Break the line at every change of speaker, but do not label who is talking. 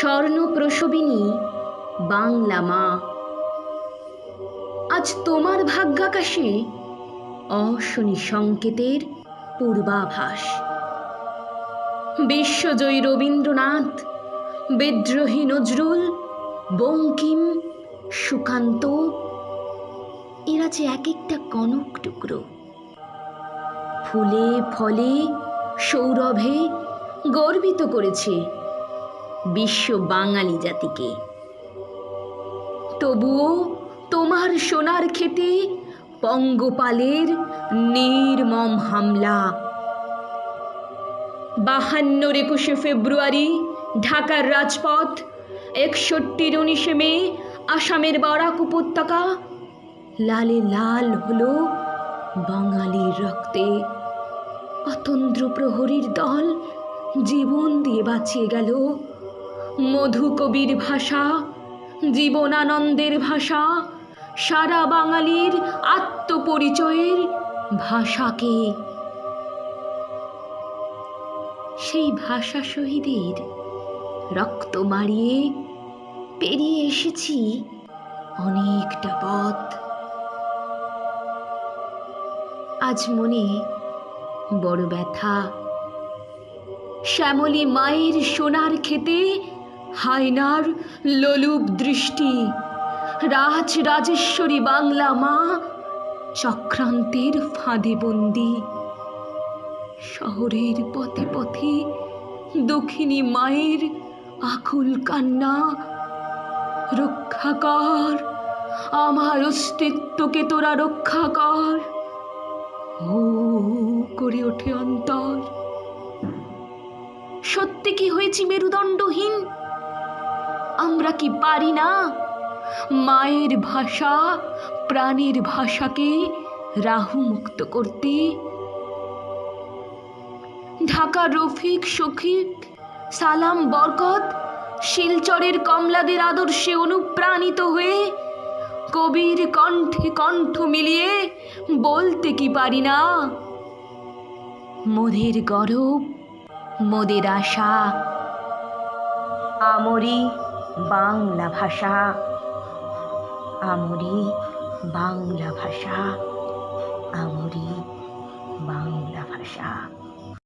স্বর্ণ প্রসবিনী বাংলা মা। আজ তোমার ভাগ্যাকাশে অশনি সংকেতের পূর্বাভাস। বিশ্বজয়ী রবীন্দ্রনাথ, বিদ্রোহী নজরুল, বঙ্কিম, সুকান্ত, এরা যে এক একটা কনক টুকরো। ফুলে, ফলে, সৌরভে গর্বিত করেছে বিশ্ব বাঙালি জাতিকে। তবুও তোমার সোনার খেতে পঙ্গপালের নির্মম হামলা। বাহান্নর একুশে ফেব্রুয়ারি ঢাকার রাজপথ, একষট্টির উনিশে মে আসামের বরাক উপত্যকা, লালে লাল হলো বাঙালির রক্তে। অতন্দ্র প্রহরীর দল জীবন দিয়ে বাঁচিয়ে গেল মধু কবির ভাষা, জীবনানন্দের ভাষা, সারা বাঙালির আত্মপরিচয়ের ভাষাকে। সেই ভাষা শহীদের রক্ত মারিয়ে পেরিয়ে এসেছি অনেকটা পথ। আজ মনে বড় ব্যথা। শ্যামলী মায়ের সোনার খেতে হায়নার লোলুপ দৃষ্টি। রাজ রাজেশ্বরী বাংলা মা, চক্রান্তের ফাঁদে বন্দি। শহরের পথে পথে দক্ষিণী মায়ের আকুল কান্না। রক্ষা কর আমার অস্তিত্বকে তোরা রক্ষা কর। ও করে ওঠে অন্তর। সত্যি কি হয়েছি মেরুদণ্ডহীন? আমরা কি পারি না? মায়ের ভাষা, প্রাণের ভাষাকে রাহু মুক্ত করতে। ঢাকা রফিক শফিক সালাম, বরকত, শিলচরের কমলাদের আদর্শে অনুপ্রাণিত হয়ে কবির কণ্ঠে কণ্ঠ মিলিয়ে বলতে কি পারি না? মোদের গরব, মোদের আশা, আমরি বাংলা ভাষা। আমরি বাংলা ভাষা। আমরি বাংলা ভাষা।